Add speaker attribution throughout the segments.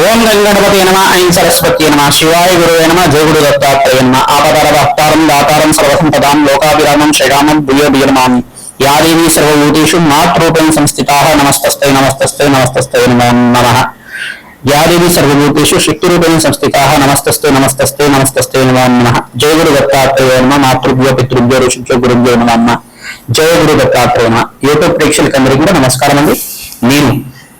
Speaker 1: ఓం గంగణపతి నమ ఐం సరస్వతి నమ శివాయ గురువే నమ జయగురు దత్తాత్రేయ నమ ఆపదర భక్తారం దాతారం సర్వసంపదాం లోకాభిరామం శ్రీరామం భూయో భీయమామి యాదేవి సర్వభూతేషు మాతృపేణ సంస్థితా నమస్తస్తై నమస్తస్తై నమస్తస్తై నమో నమ. యాదేవి సర్వభూతేషు శక్తిరూపేణ సంస్థితా నమస్తస్తే నమస్తస్తే నమస్తస్తే నమో నమ. జయ గురు దత్తాత్రేయ నమ మాతృభ్యో పితృభ్యో ఋషిభ్యో గురుభ్యో నమ. జయ గురు దత్తాత్రేయ నమ. యూట్యూబ్ ప్రేక్షకులందరికీ కూడా నమస్కారం అండి నేను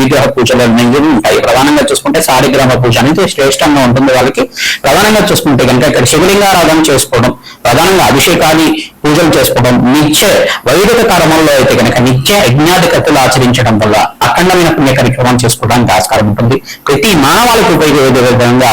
Speaker 1: విగ్రహ పూజలు అనేవి ఉంటాయి. ప్రధానంగా చూసుకుంటే సారిగ్రహ పూజ అనేది శ్రేష్టంగా ఉంటుంది వాళ్ళకి. ప్రధానంగా చూసుకుంటే కనుక ఇక్కడ శివలింగారాధన చేసుకోవడం ప్రధానంగా అభిషేకాది పూజలు చేసుకోవడం నిత్య వైదిక కర్మంలో అయితే కనుక నిత్య యజ్ఞాధికతలు ఆచరించడం వల్ల అఖండమైన పుణ్య కార్యక్రమం చేసుకోవడానికి ఆస్కారం ఉంటుంది. ప్రతి మానవాళికి ఉపయోగపడే విధంగా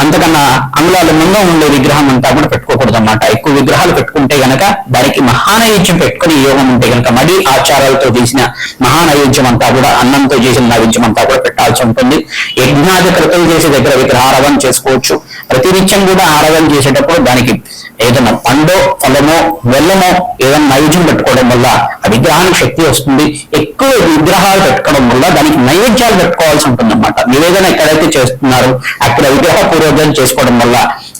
Speaker 1: అంతకన్నా అంగుళాలు ముందు ఉండే విగ్రహం అంతా కూడా పెట్టుకోకూడదు అన్నమాట ఎక్కువ విగ్రహాలు పెట్టుకుంటే గనక దానికి మహానైవేద్యం పెట్టుకుని యోగం ఉంటే గనక మడి ఆచారాలతో చేసిన మహానైవేద్యం అంతా కూడా అన్నంతో చేసిన నైవేద్యం అంతా కూడా పెట్టాల్సి ఉంటుంది. యజ్ఞాది కృతం చేసే దగ్గర విగ్రహారవం చేసుకోవచ్చు. ప్రతినిత్యం కూడా ఆరాధన చేసేటప్పుడు దానికి ఏదైనా పండో ఫలమో బెల్లమో ఏదైనా నైవేద్యం పెట్టుకోవడం వల్ల ఆ విగ్రహానికి శక్తి వస్తుంది. ఎక్కువ విగ్రహాలు పెట్టుకోవడం వల్ల దానికి నైవేద్యాలు పెట్టుకోవాల్సి ఉంటుంది అనమాట నివేదన ఎక్కడైతే చేస్తున్నారో అక్కడ విగ్రహ పూర్వోదయం చేసుకోవడం వల్ల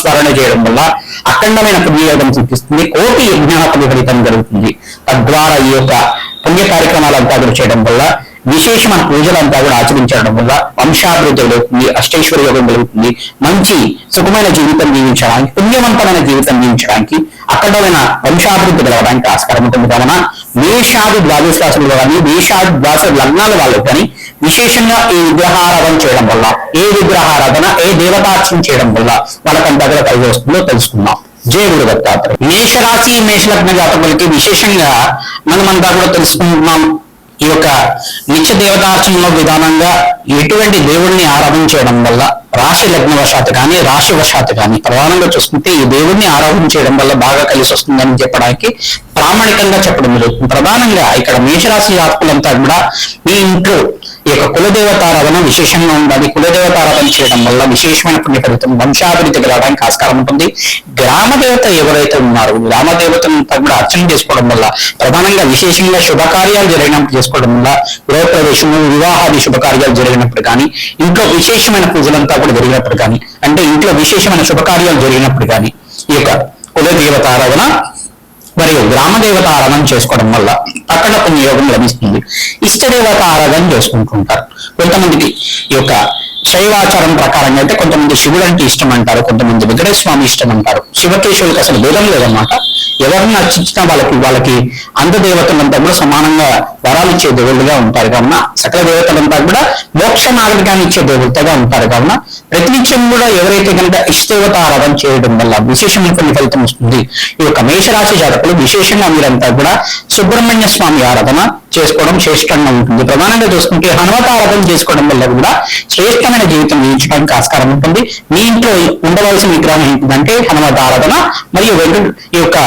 Speaker 1: స్మరణ చేయడం వల్ల అఖండమైన పుణ్యయోగం చూపిస్తుంది కోటి యజ్ఞాపతి ఫలితం జరుగుతుంది. తద్వారా ఈ యొక్క పుణ్య కార్యక్రమాలంతా కూడా చేయడం వల్ల విశేషమైన పూజలంతా కూడా ఆచరించడం వల్ల వంశాభివృద్ధి కలుగుతుంది అష్టైశ్వర్య యోగం కలుగుతుంది మంచి సుఖమైన జీవితం జీవించడానికి పుణ్యవంతమైన జీవితం జీవించడానికి అఖండమైన వంశాభివృద్ధి కలగడానికి ఆస్కారం ఉంటుంది. కావున మేషాది ద్వాదశ రాశులు కానీ మేషాది ద్వాదశ లగ్నాల వాళ్ళు కానీ విశేషంగా ఈ విగ్రహారాధన చేయడం వల్ల ఏ విగ్రహారాధన ఏ దేవతార్చన చేయడం వల్ల వాళ్ళకి దగ్గర కలిగి వస్తుందో తెలుసుకుందాం. జయ గురు దత్తాత్రేయ. మేషరాశి మేషలగ్న జాతకులకి విశేషంగా మనమంతా కూడా తెలుసుకుంటున్నాం ఈ యొక్క నిత్య దేవతార్చనలో విధానంగా ఎటువంటి దేవుడిని ఆరాధన చేయడం వల్ల రాశి లగ్నవశాత్తు కానీ రాశి వశాత్తు కానీ ప్రధానంగా చూసుకుంటే ఈ దేవుడిని ఆరాధన చేయడం వల్ల బాగా కలిసి వస్తుందని చెప్పడానికి ప్రామాణికంగా చెప్పడం జరుగుతుంది. ప్రధానంగా ఇక్కడ మేషరాశి జాతకులంతా కూడా మీ ఇంట్లో ఈ యొక్క కులదేవతారాధన విశేషంగా ఉండాలి. కులదేవతారాధన చేయడం వల్ల విశేషమైన పుణ్య ఫలితం వంశాభివృద్ధి కలగడానికి ఆస్కారం ఉంటుంది. గ్రామదేవత ఎవరైతే ఉన్నారో గ్రామదేవతను కూడా అర్చన చేసుకోవడం వల్ల ప్రధానంగా విశేషంగా శుభకార్యాలు జరిగినప్పుడు చేసుకోవడం వల్ల గృహప్రవేశము వివాహాది శుభకార్యాలు జరిగినప్పుడు కానీ ఇంట్లో విశేషమైన పూజలంతా కూడా జరిగినప్పుడు కానీ అంటే ఇంట్లో విశేషమైన శుభకార్యాలు జరిగినప్పుడు కానీ ఈ యొక్క కులదేవతారాధన మరియు గ్రామదేవత ఆరాధన చేసుకోవడం వల్ల అక్కడ పుణ్యయోగం లభిస్తుంది. ఇష్ట దేవత ఆరాధన చేసుకుంటుంటారు కొంతమందికి ఈ యొక్క శైవాచారం ప్రకారంగా అయితే కొంతమంది శివుడు అంటే ఇష్టం అంటారు కొంతమంది వెంకటేశ్వర స్వామి ఇష్టం అంటారు. శివకేశవులకు అసలు భేదం లేదన్నమాట. ఎవరిని అర్చించినా వాళ్ళకి వాళ్ళకి అంత దేవతలంతా కూడా సమానంగా వరాలు ఇచ్చే దేవుళ్ళుగా ఉంటారు. కావున సకల దేవతలంతా కూడా మోక్ష నాగరికాన్ని ఇచ్చే దేవతగా ఉంటారు. కావున ప్రతినిత్యం కూడా ఎవరైతే కనుక ఇష్టదేవత ఆరాధన చేయడం వల్ల విశేషమైన కొన్ని ఫలితం వస్తుంది. ఈ యొక్క మేషరాశి జాతకులు విశేషంగా మీరంతా కూడా సుబ్రహ్మణ్య స్వామి ఆరాధన చేసుకోవడం శ్రేష్టంగా ఉంటుంది. ప్రధానంగా చూసుకుంటే హనుమతారాధన చేసుకోవడం వల్ల కూడా శ్రేష్టమైన జీవితం జీవించడానికి ఆస్కారం ఉంటుంది. మీ ఇంట్లో ఉండవలసిన విగ్రహం ఏంటిదంటే హనుమత ఆరాధన మరియు వెంకట ఈ యొక్క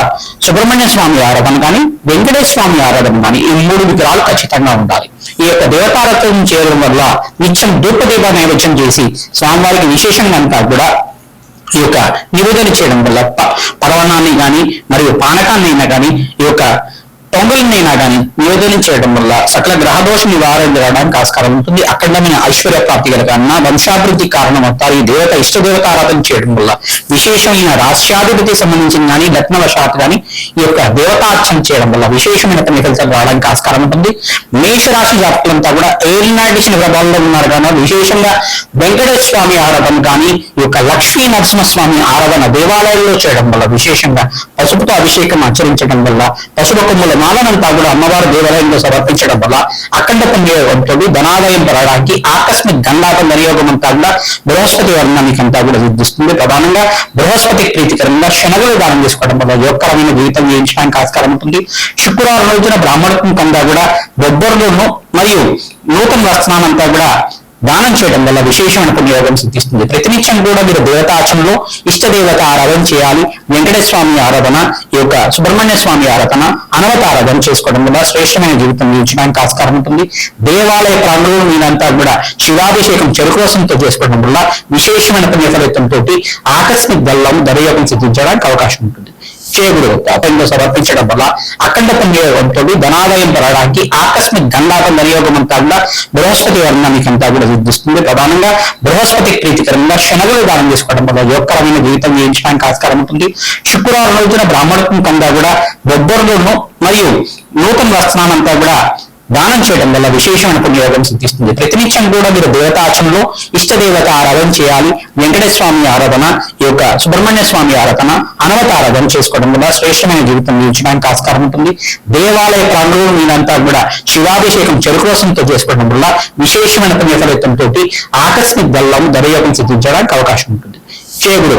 Speaker 1: సుబ్రహ్మణ్య స్వామి ఆరాధన కానీ వెంకటేశ్వర స్వామి ఆరాధన కానీ ఈ మూడు విగ్రహాలు ఖచ్చితంగా ఉండాలి. ఈ యొక్క దేవతారాధన చేయడం వల్ల నిత్యం ధూపదీప నైవేద్యం చేసి స్వామివారికి విశేషంగా అంతా కూడా ఈ యొక్క నివేదన చేయడం వల్ల పర్వణాన్ని పరవణాన్ని మరియు పానకాన్ని అయినా కానీ ఈ యొక్క ఏదైనా కానీ నివేదన చేయడం వల్ల సకల గ్రహదోష నివారణ జరగడానికి ఆస్కారం ఉంటుంది. అఖండమైన ఐశ్వర్య ప్రాప్తి కలగన్న వంశాభివృద్ధి కారణం అవుతారు ఈ దేవత ఇష్ట దేవత ఆరాధన చేయడం వల్ల విశేషమైన రాష్ట్రాధిపతి సంబంధించిన కానీ లగ్నవశాత్ కానీ ఈ యొక్క దేవతార్చన చేయడం వల్ల విశేషమైన ఫలితాలు రావడానికి ఆస్కారం ఉంటుంది. మేషరాశి జాతకులంతా కూడా ఏలినాటి శని ప్రభావంలో ఉన్నారు కానీ విశేషంగా వెంకటేశ్వర స్వామి ఆరాధన కానీ ఈ యొక్క లక్ష్మీ నరసింహస్వామి ఆరాధన దేవాలయంలో చేయడం వల్ల విశేషంగా పసుపుతో అభిషేకం ఆచరించడం వల్ల పసుపు కొమ్ముల మాలనంతా కూడా అమ్మవారి దేవాలయంలో సమర్పించడం వల్ల అఖండ పుణ్యయోగంతో ధనాదాయం పెరగడానికి ఆకస్మిక గండాట వినియోగం అంతా కూడా బృహస్పతి వర్ణానికి అంతా కూడా సిద్ధిస్తుంది. ప్రధానంగా బృహస్పతి ప్రీతికరంగా శనగలు దానం చేసుకోవడం వల్ల యోగకరమైన జీవితం జీవించడానికి ఆస్కారం ఉంటుంది. శుక్రవారం రోజున బ్రాహ్మణత్వం కందా కూడా బొబ్బర్లను మరియు నూతన వస్త్రానంతా కూడా దానం చేయడం వల్ల విశేషమైన పుణ్యయోగం సిద్ధిస్తుంది. ప్రతినిత్యం కూడా మీరు దేవతాచనలో ఇష్ట దేవత ఆరాధన చేయాలి. వెంకటేశ్వర స్వామి ఆరాధన ఈ యొక్క సుబ్రహ్మణ్య స్వామి ఆరాధన అనవత ఆరాధన చేసుకోవడం వల్ల శ్రేష్టమైన జీవితం జీవించడానికి ఆస్కారం ఉంటుంది. దేవాలయ ప్రాంగణంలో మీరంతా కూడా శివాభిషేకం చెరుకోసంతో చేసుకోవడం వల్ల విశేషమైన పుణ్య ఫలితంతో ఆకస్మిక బల్లం దర్యోగం సిద్ధించడానికి అవకాశం ఉంటుంది. చేగుడు అతనిలో సమర్పించడం వల్ల అఖండ పుణ్యయోగంతో ధనాదాయం పెరగడానికి ఆకస్మిక గండాట వినియోగం అంతా కూడా బృహస్పతి వర్ణానికి అంతా కూడా సిద్ధిస్తుంది. ప్రధానంగా బృహస్పతి ప్రీతికరంగా శనగలు దానం చేసుకోవడం వల్ల యోగకరమైన జీవితం జీవించడానికి ఆస్కారం ఉంటుంది. శుక్రవారం రోజున బ్రాహ్మణత్వం కందా కూడా బొబ్బరులను మరియు నూతన వస్త్రానంతా కూడా దానం చేయడం వల్ల విశేషమైన పుణ్యయోగం సిద్ధిస్తుంది. ప్రతినిత్యం కూడా మీరు దేవతాచనలో ఇష్ట దేవత ఆరాధన చేయాలి. వెంకటేశ్వర స్వామి ఆరాధన ఈ యొక్క సుబ్రహ్మణ్య స్వామి ఆరాధన అనవత ఆరాధన చేసుకోవడం వల్ల శ్రేష్టమైన జీవితం జీవించడానికి ఆస్కారం ఉంటుంది. దేవాలయ ప్రాంగణంలో మీరంతా కూడా శివాభిషేకం చెరుకోసంతో చేసుకోవడం వల్ల విశేషమైన పుణ్య ఫలితంతో ఆకస్మిక బల్లం దర్యోగం సిద్ధించడానికి అవకాశం ఉంటుంది. చేగుడు